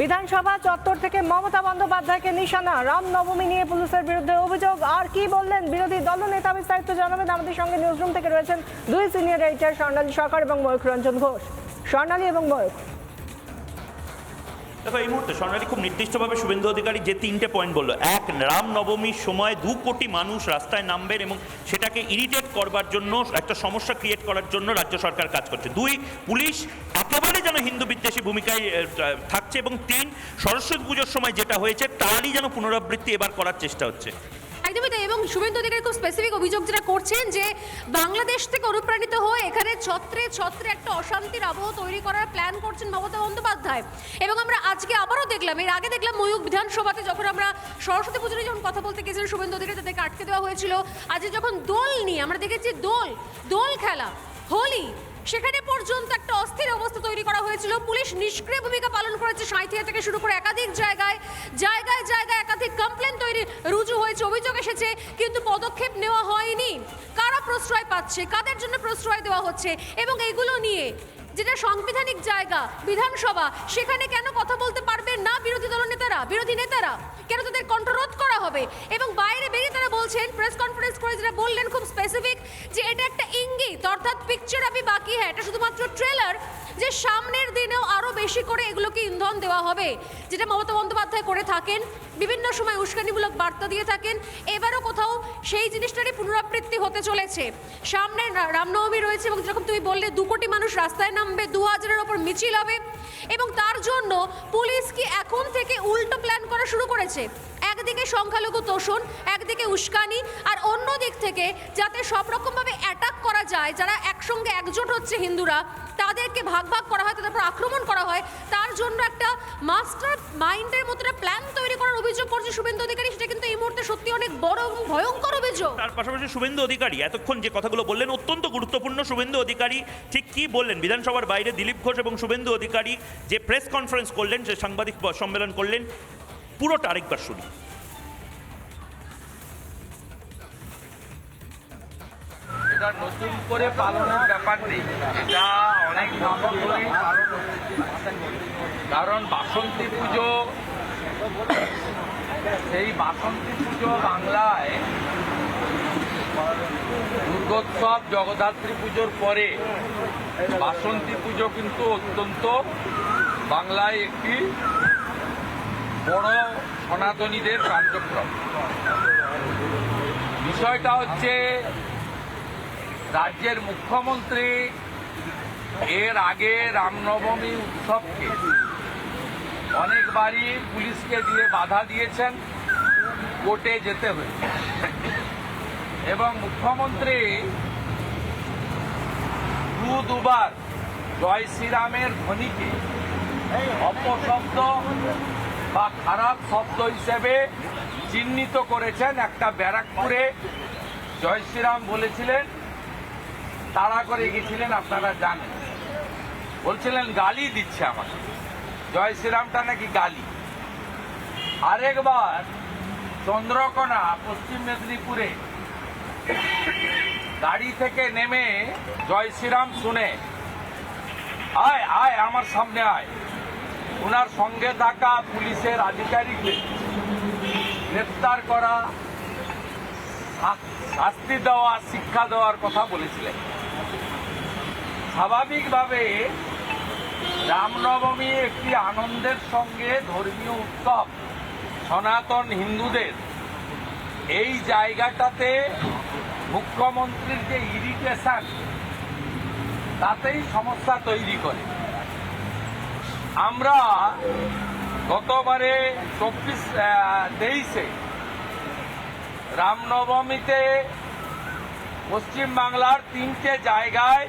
বিধানসভা চত্বর থেকে মমতা বন্দ্যোপাধ্যায়কে নিশানা। রামনবমী নিয়ে পুলিশের বিরুদ্ধে অভিযোগ। আর কি বললেন বিরোধী দলনেতা বিস্তারিত জানাবেন। আমাদের সঙ্গে নিউজরুম থেকে রয়েছেন দুই সিনিয়র এডিটর স্বর্ণালী সরকার এবং ময়ূখ রঞ্জন ঘোষ। স্বর্ণালী এবং ময়ূখ দেখো, এই মুহূর্তে স্বর্ণালী খুব নির্দিষ্টভাবে শুভেন্দু অধিকারী যে তিনটে পয়েন্ট বলল, এক, রামনবমীর সময় দু কোটি মানুষ রাস্তায় নামবেন এবং সেটাকে ইরিটেট করবার জন্য, একটা সমস্যা ক্রিয়েট করার জন্য রাজ্য সরকার কাজ করছে। দুই, পুলিশ একেবারে যেন হিন্দু বিদ্বেষী ভূমিকায় থাকছে এবং তিন, সরস্বতী পুজোর সময় যেটা হয়েছে, তারই যেন পুনরাবৃত্তি এবার করার চেষ্টা হচ্ছে। শুভেন্দু অধিকারী খুব স্পেসিফিক অভিযোগ যেটা করছেন যে বাংলাদেশ থেকে অনুপ্রাণিত হয়ে এখানে ছত্রে ছত্রে একটা অশান্তির আবহ তৈরি করার প্ল্যান করছেন মমতা বন্দ্যোপাধ্যায়। এবং আমরা আজকে আবারও দেখলাম, এর আগে দেখলাম ময়ূক বিধানসভাতে যখন আমরা সরস্বতী পুজো যখন কথা বলতে গেছিলাম শুভেন্দু অধিকারী তাদেরকে আটকে দেওয়া হয়েছিল। আজকে যখন দোল নিয়ে আমরা দেখেছি দোল দোল খেলা, হোলি সেখানে পর্যন্ত একটা অস্থির অবস্থা তৈরি করা হয়েছিল। পুলিশ নিষ্ক্রিয় ভূমিকা পালন করেছে সাঁথিয়া থেকে শুরু করে একাধিক জায়গায়। জায়গায় জায়গায় একাধিক কমপ্লেন তৈরি, রুজু হয়েছে, অভিযোগ এসেছে, কিন্তু পদক্ষেপ নেওয়া হয়নি। কারা প্রশ্রয় পাচ্ছে? কাদের জন্য প্রশ্রয় দেওয়া হচ্ছে? এবং এগুলো নিয়ে যেটা সাংবিধানিক জায়গা, বিধানসভা, সেখানে কেন কথা বলতে পারবে না বিরোধী দল নেতারা? বিরোধী নেতারা কেন তাদের কণ্ঠরোধ করা হবে? এবং বাইরে বেরিয়ে তারা বলছেন প্রেস কনফারেন্স করে যেটা বললেন, খুব স্পেসিফিক অর্থাৎ পিকচার আমি বাকি হ্যাঁ এটা শুধুমাত্র ট্রেলার যে সামনের দিনেও আরও বেশি করে এগুলোকে ইন্ধন দেওয়া হবে, যেটা মমতা বন্দ্যোপাধ্যায় করে থাকেন, বিভিন্ন সময় উস্কানিমূলক বার্তা দিয়ে থাকেন, এবারও কোথাও সেই জিনিসটারই পুনরাবৃত্তি হতে চলেছে। সামনে রামনবমী রয়েছে এবং যেরকম তুমি বললে, দু কোটি মানুষ রাস্তায় নামবে, দু হাজারের ওপর মিছিল হবে এবং তার জন্য পুলিশ কি এখন থেকে উল্টো প্ল্যান করা শুরু করেছে? একদিকে সংখ্যালঘু তোষণ, একদিকে উস্কানি, আর অন্য দিক থেকে যাতে সব রকমভাবে অ্যাটাক করা যায়, যারা একসঙ্গে একজোট হচ্ছে হিন্দুরা তাদেরকে ভাগ ভাগ করা হয় তাদের উপর আক্রমণ করা হয় তার জন্য একটা মাস্টার মাইন্ডের মতো একটা প্ল্যান তৈরি করার অভিযোগ করছে শুভেন্দু অধিকারী। সেটা কিন্তু এই মুহূর্তে সত্যি অনেক বড় এবং ভয়ঙ্কর অভিযোগ। তার পাশাপাশি শুভেন্দু অধিকারী এতক্ষণ যে কথাগুলো বললেন অত্যন্ত গুরুত্বপূর্ণ। শুভেন্দু অধিকারী ঠিক কি বললেন? বিধানসভার বাইরে দিলীপ ঘোষ এবং শুভেন্দু অধিকারী যে প্রেস কনফারেন্স করলেন যে সাংবাদিক সম্মেলন করলেন পুরোটা আরেকবার শুনি এটা নতুন করে পালনের ব্যাপার নেই। এটা কারণ বাসন্তী পুজো, সেই বাসন্তী পুজো বাংলায় দুর্গোৎসব, জগদ্ধাত্রী পুজোর পরে বাসন্তী পুজো কিন্তু অত্যন্ত বাংলায় একটি বড় সনাতনীদের কার্যক্রম। বিষয়টা হচ্ছে, রাজ্যের মুখ্যমন্ত্রী এর আগে রামনবমী উৎসবকে অনেকবারই পুলিশকে দিয়ে বাধা দিয়েছেন, কোর্টে যেতে হয়েছে। এবং মুখ্যমন্ত্রী দু দুবার জয় শ্রীরামের ধ্বনিকে অপশব্দ বা খারাপ শব্দ হিসেবে চিহ্নিত করেছেন একটা ব্যারাকপুরে। জয় শ্রীরাম বলেছিলেন তাড়া করে গেছিলেন, আপনারা জানেন। বলছিলেন, গালি দিচ্ছে আমাকে। জয় শ্রীরামটা নাকি গালি? আরেকবার, চন্দ্রকোনা, পশ্চিম মেদিনীপুরে। গাড়ি থেকে নেমে জয় শ্রীরাম শুনে, আয় আয়, আমার সামনে আয়। ওনার সঙ্গে থাকা পুলিশের আধিকারিকদের গ্রেপ্তার করা, শাস্তি দেওয়া, শিক্ষা দেওয়ার কথা বলেছিলেন। স্বাভাবিকভাবে রামনবমী একটি আনন্দের সঙ্গে ধর্মীয় উৎসব, সনাতন হিন্দুদের। এই জায়গাটাতে মুখ্যমন্ত্রীর যে ইরিটেশন তাতেই সমস্যা তৈরি করে। আমরা গতবারে চব্বিশ তেইশে রামনবমীতে পশ্চিমবাংলার তিনটে জায়গায়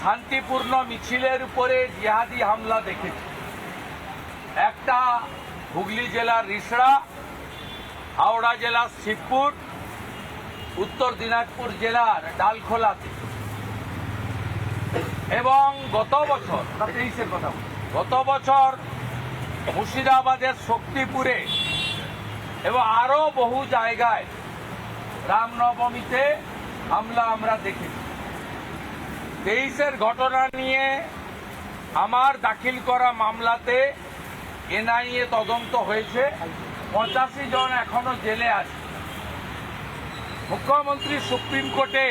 শান্তিপূর্ণ মিছিলের উপরে জিহাদি হামলা দেখেছি। একটা হুগলি জেলার রিসড়া, হাওড়া জেলার শিবপুর, উত্তর দিনাজপুর জেলার ডালখোলাতে। এবং গত বছর তেইশের কথা গত বছর মুর্শিদাবাদের শক্তিপুরে এবং আরও বহু জায়গায় রামনবমীতে হামলা আমরা দেখেছি। তেইশের ঘটনা নিয়ে আমার দাখিল করা মামলাতে এনআইএ তদন্ত হয়েছে। পঁচাশি জন এখনও জেলে আছে। মুখ্যমন্ত্রী সুপ্রিম কোর্টে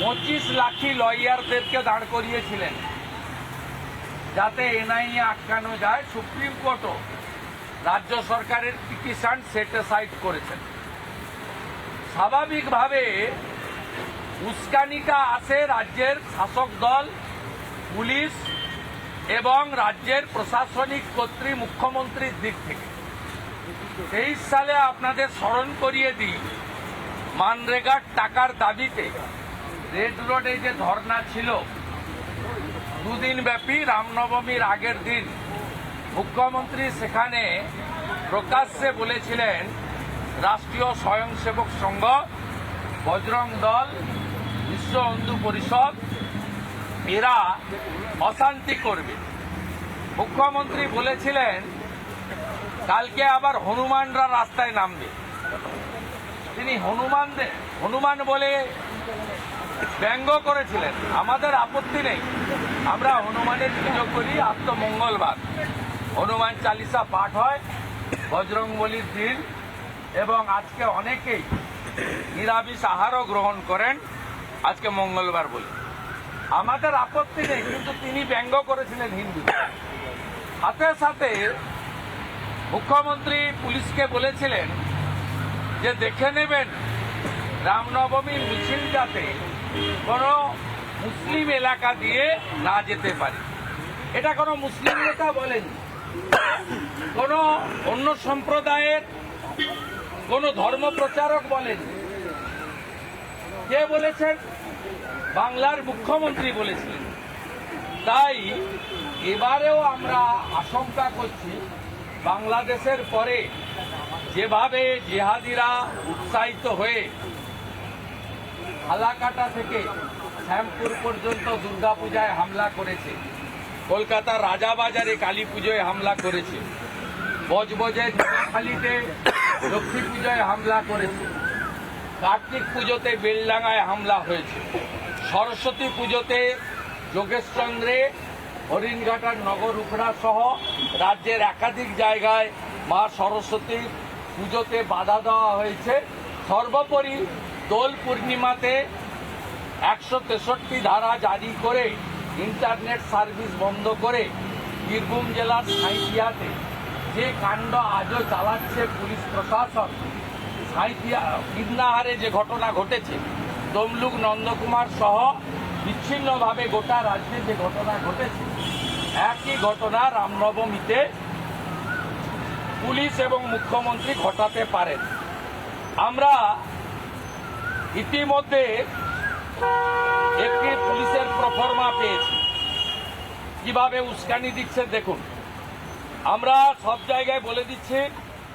পঁচিশ লাখি লয়ারদেরকে দাঁড় করিয়েছিলেন যাতে এনআইএ আটকানো যায়। সুপ্রিম কোর্টও রাজ্য সরকারের পিটিশন সেটিসাইড করেছেন। স্বাভাবিকভাবে উস্কানিটা আসে রাজ্যের শাসক দল, পুলিশ এবং রাজ্যের প্রশাসনিক কর্তৃ মুখ্যমন্ত্রীর দিক থেকে। তেইশ সালে আপনাদের স্মরণ করিয়ে দিই মানরেগার টাকার দাবিতে রেড রোডে যে ধর্না ছিল দুদিন ব্যাপী রামনবমীর আগের দিন মুখ্যমন্ত্রী সেখানে প্রকাশ্যে বলেছিলেন, রাষ্ট্রীয় স্বয়ংসেবক সংঘ, বজরং দল বিশ্ব হিন্দু পরিষদ, এরা অশান্তি করবে। মুখ্যমন্ত্রী বলেছিলেন, কালকে আবার হনুমানরা রাস্তায় নামবে। তিনি হনুমান হনুমান বলে ব্যঙ্গ করেছিলেন। আমাদের আপত্তি নেই। আমরা হনুমানের পুজো করি আত্মমঙ্গলবার হনুমান চালিসা পাঠ হয় বজরং বলির দিন, এবং আজকে অনেকেই নিরামিষ আহারও গ্রহণ করেন। আজকে মঙ্গলবার বলি। আমাদের আপত্তি নেই, কিন্তু তিনি ব্যঙ্গ করেছিলেন হিন্দু। সাথে সাথে মুখ্যমন্ত্রী পুলিশকে বলেছিলেন যে দেখে নেবেন রামনবমীর মিছিল যাতে কোনো মুসলিম এলাকা দিয়ে না যেতে পারে। এটা কোনো মুসলিম নেতা বলেন। কোনো অন্য সম্প্রদায়ের কোনো ধর্ম প্রচারক বলেন। কে বলেছেন, বাংলার মুখ্যমন্ত্রী বলেছিলেন তাই এবারেও আমরা আশঙ্কা করছি, বাংলাদেশের পরে যেভাবে জেহাদিরা উৎসাহিত হয়ে হালাকাটা থেকে শ্যামপুর পর্যন্ত দুর্গাপূজায় হামলা করেছে, কলকাতার রাজাবাজারে কালী পুজোয় হামলা করেছে, বজবজে খালিতে লক্ষ্মী পুজোয় হামলা করেছে কার্তিক পুজোতে বেলডাঙ্গায় হামলা হয়েছে। সরস্বতী পুজোতে যোগেশচন্দ্রে, হরিণঘাটার নগর উখড়া সহ রাজ্যের একাধিক জায়গায় মা সরস্বতীর পুজোতে বাধা দেওয়া হয়েছে। সর্বোপরি দোল পূর্ণিমাতে একশো তেষট্টি ধারা জারি করে ইন্টারনেট সার্ভিস বন্ধ করে বীরভূম জেলার সাঁইথিয়াতে যে কাণ্ড আজও চালাচ্ছে পুলিশ প্রশাসন কীর্ণাহারে যে ঘটনা ঘটেছে, তমলুক নন্দকুমার সহ বিচ্ছিন্নভাবে গোটা রাজ্যে যে ঘটনা ঘটেছে, একই ঘটনা রামনবমীতে পুলিশ এবং মুখ্যমন্ত্রী ঘটাতে পারেন। আমরা ইতিমধ্যে একটি পুলিশের প্রফর্মা পেয়েছি। কীভাবে উস্কানি দিচ্ছে দেখুন। আমরা সব জায়গায় বলে দিচ্ছি